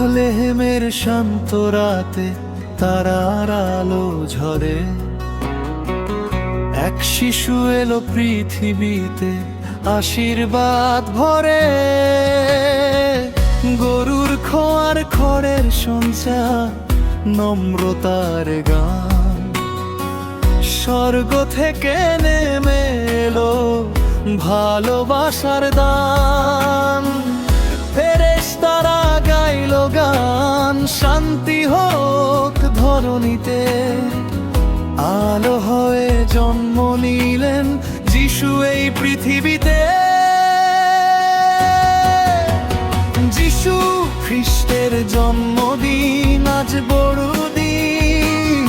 ব্যথলেহেমের শান্ত রাতে তারার আলো ঝরে। এক শিশু এলো পৃথিবীতে, আশীর্বাদ ভরে। গরুর খোয়ার খড়ের সঞ্চার নম্রতার গান। স্বর্গ থেকে নেমে এলো ভালোবাসার দান। শান্তি হোক ধরণীতে। আলো হয়ে জন্ম নিলেন যিশু এই পৃথিবীতে। যিশু খ্রিস্টের জন্মদিন, আজ বড়দিন।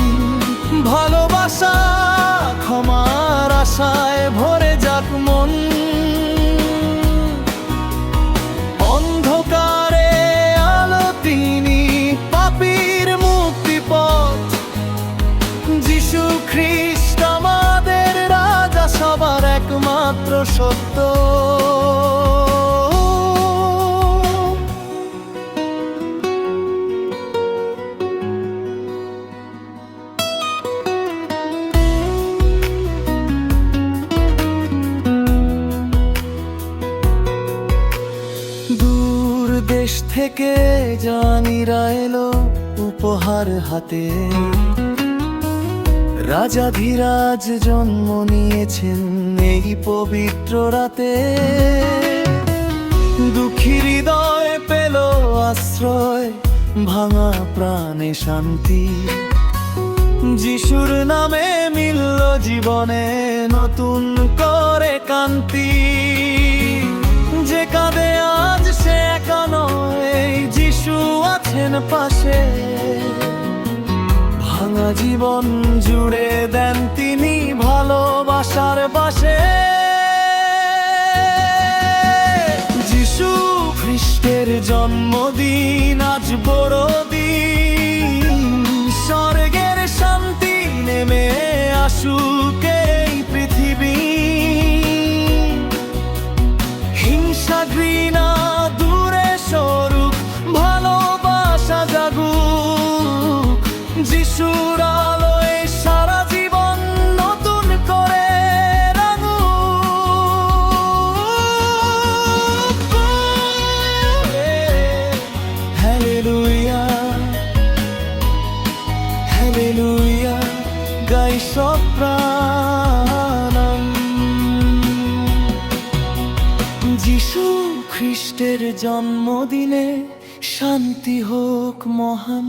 ভালোবাসা ক্ষমার আশায় ভরে যাক যিশু খ্রিস্ট আমাদের রাজা সবার একমাত্র সত্য। থেকে জানিরা এলো উপহার হাতে। রাজা ধীরাজ জন্ম নিয়েছেন এই পবিত্র রাতে। দুঃখী হৃদয় পেল আশ্রয়, ভাঙা প্রাণে শান্তি। যিশুর নামে মিলল জীবনে নতুন করে কান্তি যে কাঁদে আজ সে একা যিশু আছেন পাশে। ভাঙা জীবন জুড়ে দেন তিনি ভালোবাসার বাসে যিশু খ্রিস্টের জন্মদিন, আজ বড়দিন। স্বর্গের শান্তি নেমে আসুক এই পৃথিবী। হিংসা ঘৃণা দূরে সরুক, ভালোবাসা জাগুক। যিশুর প্রাণম। যিশু খ্রিস্টের জন্মদিনে শান্তি হোক মহান।